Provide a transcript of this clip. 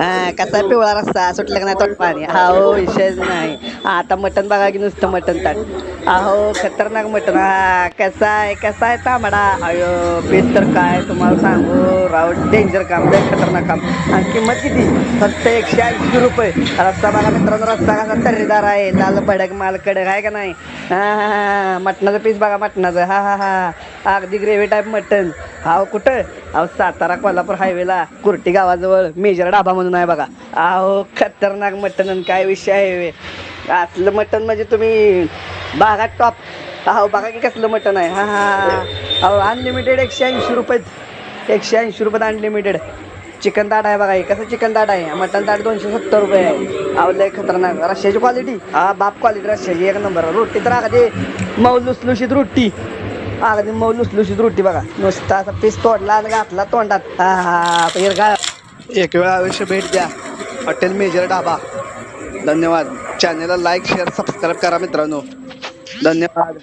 हा कसा पिवळा रस्ता सुटला का नाही तोट पाणी. हा हो विषयच नाही. आता मटण बघा की नुसतं मटण ताट. अहो खतरनाक मटण. हा कसा आहे कसा आहे तांबडा? अयो पीस तर काय तुम्हाला सांगू? राव डेंजर काम लय खतरनाक काम. आणि किंमत किती? फक्त एकशे ऐंशी रुपये. रस्ता बघा मित्रांनो रस्ता कसा तर्रीदार आहे. लाल भडक माल कडक आहे का नाही? हा हा हा. मटणाचं पीस बघा मटणाचं. हा हा हा. अगदी ग्रेव्ही टाईप मटण. हाव कुठं? अहो सातारा कोल्हापूर हायवेला कुर्टी गावाजवळ मेजर डाबा म्हणून आहे बघा. अहो खतरनाक मटण आणि काय विषय आहे असलं मटण म्हणजे तुम्ही बागात टॉप अहो बघा की कसलं मटण आहे. हा हा अहो अनलिमिटेड एकशे ऐंशी रुपये एकशे ऐंशी रुपयात अनलिमिटेड चिकन दाट आहे बघा हे. कसं चिकन दाट आहे? मटन दाट दोनशे सत्तर रुपये आहे. अहो लय खतरनाक. रश्याची क्वालिटी हा बाप क्वालिटी रश्याची एक नंबर. रोटी तर अगदी मऊ लुसलुशीत रोटी. अगदी मऊ लुसलुशीत रोटी बघा. नुसता असा पीस तोडला आणि घातला तोंडात. हा हा एक वेळा अवश्य भेट द्या. Hotel major dhaba. धन्यवाद. चॅनेलला लाईक शेअर सबस्क्राईब करा मित्रांनो. धन्यवाद.